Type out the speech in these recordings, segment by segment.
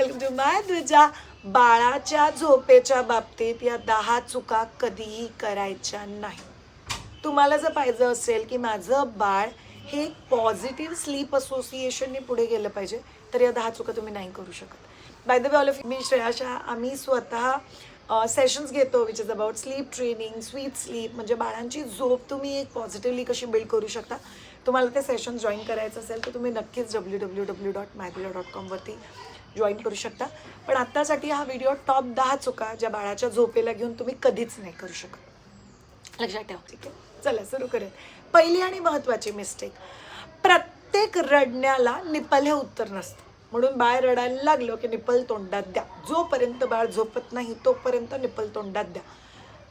Welcome to माय द्विजा बाळाच्या झोपेच्या बाबतीत या दहा चुका कधीही करायच्या नाही. तुम्हाला जर पाहिजे असेल की माझं बाळ हे पॉझिटिव्ह स्लीप असोसिएशनने पुढे गेलं पाहिजे तर या दहा चुका तुम्ही नाही करू शकत. By the way all of मी श्रेयाशा आम्ही स्वतः सेशन्स घेतो which is about sleep training sweet sleep म्हणजे बाळांची झोप तुम्ही एक पॉझिटिव्हली कशी बिल्ड करू शकता. तुम्हाला ते सेशन जॉईन करायचं असेल तर तुम्ही नक्कीच डब्ल्यू डब्ल्यू डब्ल्यू डॉट मायदिला डॉट कॉमवरती जॉईन करू शकता. पण आत्तासाठी हा व्हिडिओ टॉप दहा चुका ज्या बाळाच्या झोपेला घेऊन तुम्ही कधीच नाही करू शकत. लक्षात ठेवा. ठीक आहे? चला सुरू करूया पहिली आणि महत्त्वाची मिस्टेक प्रत्येक रडण्याला निपल हे उत्तर नसतं. म्हणून बाळ रडायला लागलं की निपल तोंडात द्या. जोपर्यंत बाळ झोपत नाही तोपर्यंत निपल तोंडात द्या.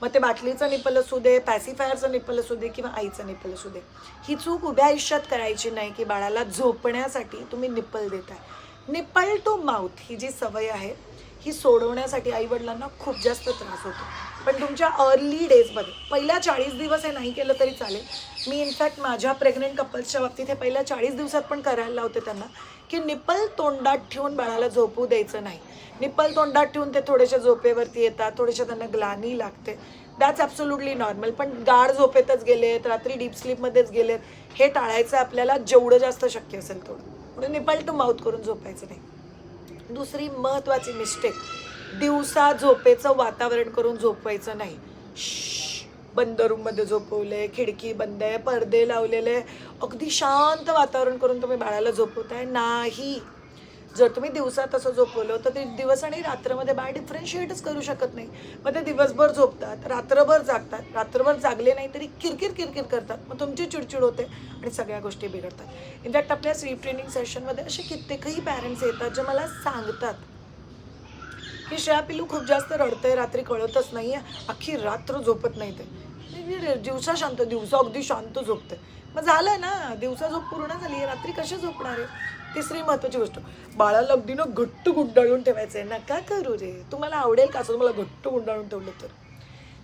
मग ते बाटलीचं निपल असू दे पॅसिफायरचं निपल असू दे किंवा आईचं निपल असू दे. ही चूक उभ्या आयुष्यात करायची नाही की बाळाला झोपण्यासाठी तुम्ही निपल देताय. निपल टू माउथ ही जी सवय आहे ही सोडवण्यासाठी आईवडिलांना खूप जास्त त्रास होतो. पण तुमच्या अर्ली डेजमध्ये पहिल्या चाळीस दिवस हे नाही केलं तरी चालेल. मी इनफॅक्ट माझ्या प्रेग्नेंट कपल्सच्या बाबतीत हे पहिल्या चाळीस दिवसात पण करायला लावते त्यांना की निपल तोंडात ठेवून बाळाला झोपू द्यायचं नाही. निपल तोंडात ठेवून ते थोडेशा झोपेवरती येतात थोडेशा त्यांना ग्लानी लागते. दॅट्स ॲब्सोल्युटली नॉर्मल पण गाढ झोपेतच गेलेत रात्री डीप स्लीपमध्येच गेलेत हे टाळायचं आपल्याला जेवढं जास्त शक्य असेल तेवढं. म्हणून निपल टू माउथ करून झोपायचं नाही. दुसरी महत्त्वाची मिस्टेक दिवसा झोपेचं वातावरण करून झोपवायचं नाही. बंद रूममध्ये आहे खिडकी बंद आहे पडदे लावलेले अगदी शांत वातावरण करून तुम्ही बाळाला झोपवताय. नाही. जर तुम्ही दिवसा तसं झोपवलं तर ते दिवस आणि रात्रमध्ये बाळ डिफरन्शिएटच करू शकत नाही. मग ते दिवसभर झोपतात रात्रभर जागतात. रात्रभर जागले नाही तरी किरकिर किरकिर करतात. मग तुमची चिडचिड होते आणि सगळ्या गोष्टी बिघडतात. इनफॅक्ट आपल्या स्लीप ट्रेनिंग सेशनमध्ये असे कित्येकही पॅरेंट्स येतात जे मला सांगतात की श्रेया पिलू खूप जास्त रडतंय रात्री कळतच नाही आहे अख्खी रात्र झोपत नाही ते. दिवसा शांत दिवसा अगदी शांत झोपते मग झालं ना दिवसा झोप पूर्ण झाली आहे रात्री कशी झोपणार आहे? तिसरी महत्त्वाची गोष्ट बाळाला अगदी ना घट्ट गुंडाळून ठेवायचं आहे नका करू रे. तुम्हाला आवडेल का असं? तुम्हाला घट्ट गुंडाळून ठेवलं तर.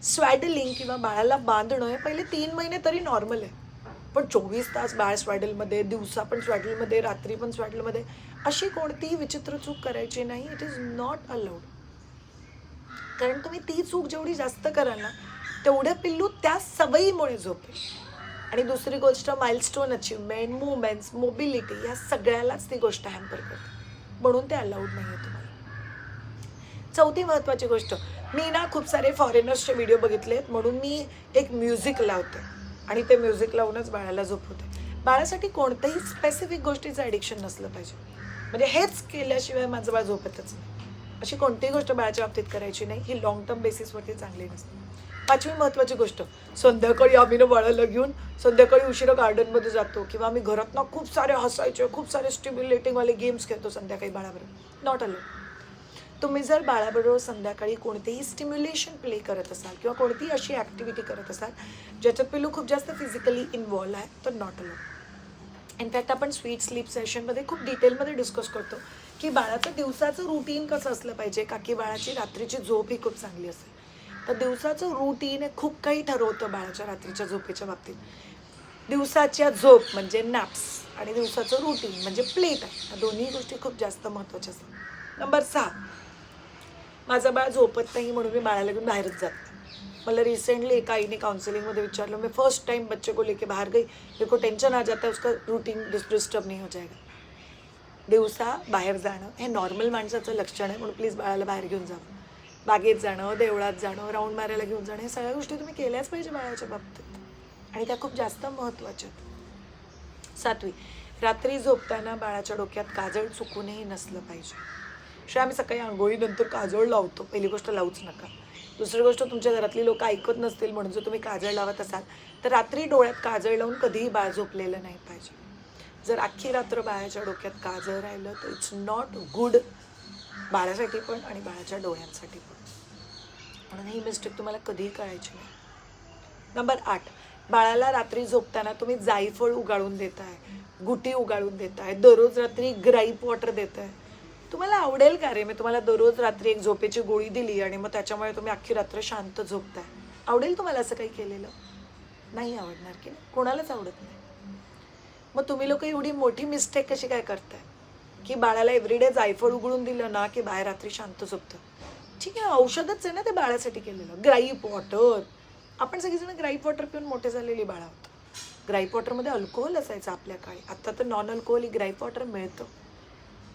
स्वॅडलिंग किंवा बाळाला बांधणं हे पहिले तीन महिने तरी नॉर्मल आहे. पण चोवीस तास बाळ स्वॅडलमध्ये दिवसा पण स्वॅडलमध्ये रात्री पण स्वॅडलमध्ये अशी कोणतीही विचित्र चूक करायची नाही. इट इज नॉट अलाउड कारण तुम्ही ती चूक जेवढी जास्त कराल ना तेवढं पिल्लू त्या सवयीमुळे झोपेल. आणि दुसरी गोष्ट माइलस्टोन अचीवमेंट मुवमेंट्स मोबिलिटी या सगळ्यालाच ती गोष्ट हॅम्पर करते. म्हणून ते अलाउड नाही आहे तुम्हाला. चौथी महत्त्वाची गोष्ट मी ना खूप सारे फॉरेनर्सचे व्हिडिओ बघितलेत म्हणून मी एक म्युझिक लावते. आणि ते म्युझिक लावूनच बाळाला झोपवते. बाळासाठी कोणत्याही स्पेसिफिक गोष्टीचं ॲडिक्शन नसलं पाहिजे. म्हणजे हेच केल्याशिवाय माझं बाळ झोपतच नाही. अशी कोणतीही गोष्ट बाळाच्या बाबतीत करायची नाही. ही लॉंग टर्म बेसिसवरती चांगली नसते. पाचवी महत्त्वाची गोष्ट. संध्याकाळी आम्ही ना बाळाला घेऊन संध्याकाळी उशिरा गार्डनमध्ये जातो किंवा आम्ही घरात ना खूप सारे हसायचे खूप सारे स्टिम्युलेटिंगवाले गेम्स खेळतो संध्याकाळी बाळाबरोबर. नॉट अलो तुम्ही जर बाळाबरोबर संध्याकाळी कोणतेही स्टिम्युलेशन प्ले करत असाल किंवा कोणतीही अशी ॲक्टिव्हिटी करत असाल ज्याच्यात पिलू खूप जास्त फिजिकली इन्वॉल्व आहे तर नॉट अलो इनफॅक्ट आपण स्वीट स्लीप सेशनमध्ये खूप डिटेलमध्ये डिस्कस करतो की बाळाचं दिवसाचं रुटीन कसं असलं पाहिजे का की बाळाची रात्रीची झोप ही खूप चांगली असेल. तर दिवसाचं रुटीन हे खूप काही ठरवतं बाळाच्या रात्रीच्या झोपेच्या बाबतीत. दिवसाच्या झोप म्हणजे नॅप्स आणि दिवसाचं रुटीन म्हणजे प्ले टाईम या दोन्ही गोष्टी खूप जास्त महत्त्वाच्या असतात. नंबर सहा. माझं बाळ झोपत नाही म्हणून मी बाळाला घेऊन बाहेरच जात. नाही मला रिसेंटली एका आईने काउंसलिंग विचारलं मी फर्स्ट टाइम बच्चे को लेके बाहर गई. मेरे को टेंशन आ जाता है उसका रूटीन डिस्टर्ब नाही हो जाएगा. दिवसा बाहेर जाणं हे नॉर्मल माणसाचं लक्षण आहे म्हणून प्लीज बाळाला बाहेर घेऊन जावं. बागेत जाणं देवळात जाणं राऊंड मारायला घेऊन जाणं हे सगळ्या गोष्टी तुम्ही केल्याच पाहिजे बाळाच्या बाबतीत. आणि त्या खूप जास्त महत्त्वाच्या आहेत. सातवी रात्री झोपताना बाळाच्या डोक्यात काजळ चुकूनही नसलं पाहिजे. शिवाय आम्ही सकाळी आंघोळीनंतर काजळ लावतो. पहिली गोष्ट लावूच नका. दुसरी गोष्ट तुमच्या घरातली लोक ऐकत नसतील म्हणून जर तुम्ही काजळ लावत असाल तर रात्री डोळ्यात काजळ लावून कधीही बाळ झोपलेलं नाही पाहिजे. जर अख्खी रात्र बाळाच्या डोक्यात काजळ राहिलं तर इट्स नॉट गुड बाळासाठी पण आणि बाळाच्या डोळ्यांसाठी पण. म्हणून ही मिस्टेक तुम्हाला कधीही करायची नाही. नंबर आठ. बाळाला रात्री झोपताना तुम्ही जायफळ उगाळून देताय गुटी उगाळून देताय दररोज रात्री ग्राईप वॉटर देताय. तुम्हाला आवडेल का रे? मी तुम्हाला दररोज रात्री एक झोपेची गोळी दिली आणि मग त्याच्यामुळे तुम्ही अख्खी रात्र शांत झोपताय. आवडेल तुम्हाला असं काही केलेलं? नाही आवडणार की कोणालाच आवडत नाही. मग तुम्ही लोक एवढी मोठी मिस्टेक कशी काय करताय? की बाळाला एव्हरीडे जायफळ उघडून दिलं ना की बाहेर रात्री शांत झोपतं. ठीक आहे औषधच आहे ना ते बाळासाठी केलेलं. ग्राईप वॉटर आपण सगळेजण ग्राईप वॉटर पिऊन मोठे झालेली बाळा होतं ग्राईप वॉटरमध्ये अल्कोहोल असायचं आपल्या काळी. आत्ता तर नॉन अल्कोहोली ग्राईप वॉटर मिळतं.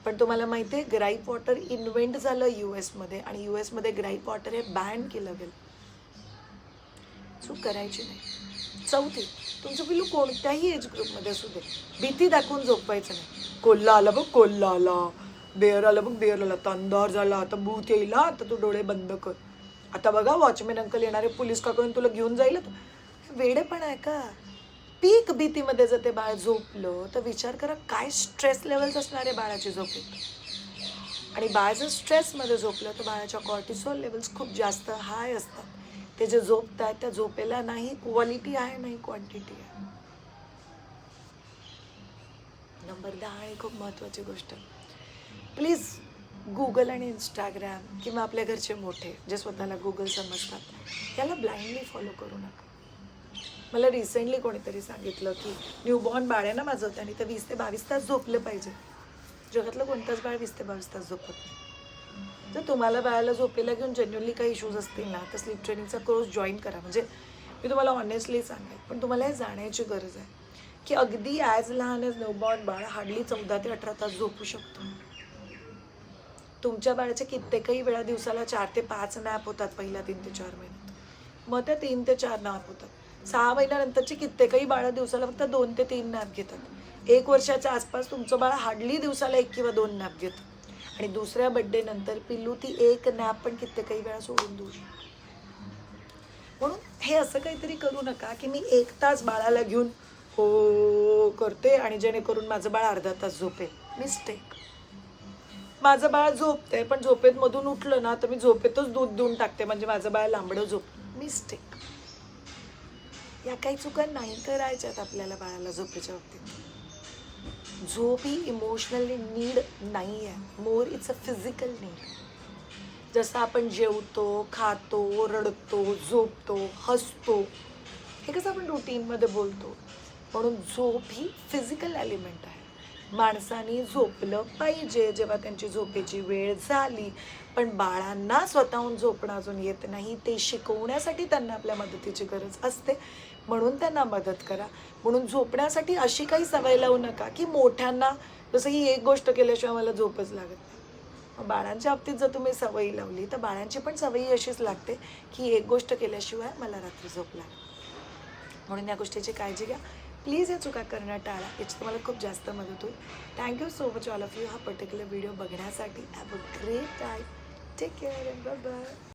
पण तुम्हाला माहिती आहे ग्राईप वॉटर इन्व्हेंट झालं यू एसमध्ये आणि यू एसमध्ये ग्राईप वॉटर हे बॅन केलं गेलं. चूक करायची नाही. चौथी तुमचं पिलू कोणत्याही एज ग्रुपमध्ये असू दे. भीती दाखवून झोपवायचं नाही. कोल्हा आला बघ कोल्हा आला बेअर आला बघ बेअर आला आता अंधार झाला. आता भूत येईल आता तू डोळे बंद कर. आता बघा वॉचमॅन अंकल येणारे पोलीस काकडून तुला घेऊन जाईल वेडे पण आहे का? पीक भीतीमध्ये जर ते बाळ झोपलं तर विचार करा काय स्ट्रेस लेवल्स असणार आहे बाळाची झोपेत? आणि बाळ जर स्ट्रेसमध्ये झोपलं तर बाळाच्या कॉर्टिसॉल लेवल्स खूप जास्त हाय असतात. ते जे झोपत आहेत त्या झोपेला नाही क्वालिटी आहे नाही क्वांटिटी आहे. नंबर दहा आणि खूप महत्त्वाची गोष्ट. प्लीज गुगल आणि इंस्टाग्राम किंवा आपल्या घरचे मोठे जे स्वतःला गुगल समजतात त्याला ब्लाइंडली फॉलो करू नका. मला रिसेंटली कोणीतरी सांगितलं की न्यूबॉर्न बाळ आहे ना माझं त्याने तर वीस ते बावीस तास झोपलं पाहिजे. जगातलं कोणतंच बाळ वीस ते बावीस तास झोपत नाही. जर तुम्हाला बाळाला झोपेला घेऊन जेन्युअनली काही इश्यूज असतील ना तर स्लीप ट्रेनिंगचा कोर्स जॉईन करा. म्हणजे मी तुम्हाला ऑनेस्टली सांगेन पण तुम्हाला हे जाण्याची गरज आहे. की अगदी ॲज लहान ॲज नवबॉर्न बाळ हार्डली चौदा ते अठरा तास झोपू शकतो. तुमच्या बाळाच्या कित्येकही वेळा दिवसाला चार ते पाच नॅप होतात पहिल्या तीन ते चार महिन्यात. मग त्या तीन ते चार नॅप होतात. सहा महिन्यानंतरची कित्येकही बाळं दिवसाला फक्त दोन ते तीन नॅप घेतात. एक वर्षाच्या आसपास तुमचं बाळ हार्डली दिवसाला एक किंवा दोन नॅप घेतं. आणि दुसऱ्या बड्डे नंतर पिल्लू ती एक नॅप पण कित्येकही वेळा सोडून देऊ शकतो. म्हणून हे असं काहीतरी करू नका की मी एक तास बाळाला घेऊन हो करते आणि जेणेकरून माझं बाळ अर्धा तास झोपेल. मिस्टेक माझं बाळ झोपते पण झोपेत मधून उठलं ना तर मी झोपेतच दूध देऊन टाकते. म्हणजे माझं बाळ लांबडं झोप. मिस्टेक या काही चुका नाही करायच्यात आपल्याला बाळाला झोपेच्या बाबतीत. झोप ही इमोशनली नीड नाही आहे more it's a physical need जसं आपण जेवतो खातो रडतो झोपतो हसतो हे कसं आपण रुटीनमध्ये बोलतो? म्हणून झोप ही फिजिकल एलिमेंट आहे. माणसाने झोपलं पाहिजे जेव्हा त्यांची झोपेची वेळ झाली पण बाळांना स्वतःहून झोपणं अजून येत नाही ते शिकवण्यासाठी त्यांना आपल्या मदतीची गरज असते. म्हणून त्यांना मदत करा. म्हणून झोपण्यासाठी अशी काही सवय लावू नका की मोठ्यांना जसं ही एक गोष्ट केल्याशिवाय मला झोपच लागत नाही. बाळांच्या बाबतीत जर तुम्ही सवयी लावली तर बाळांची पण सवयी अशीच लागते की एक गोष्ट केल्याशिवाय मला रात्री झोप लागते म्हणून या गोष्टीची काळजी घ्या. प्लीज या चुका करणं टाळा याची तुम्हाला खूप जास्त मदत होईल. Thank you so much all of you हा पर्टिक्युलर व्हिडिओ बघण्यासाठी have a great time take care bye bye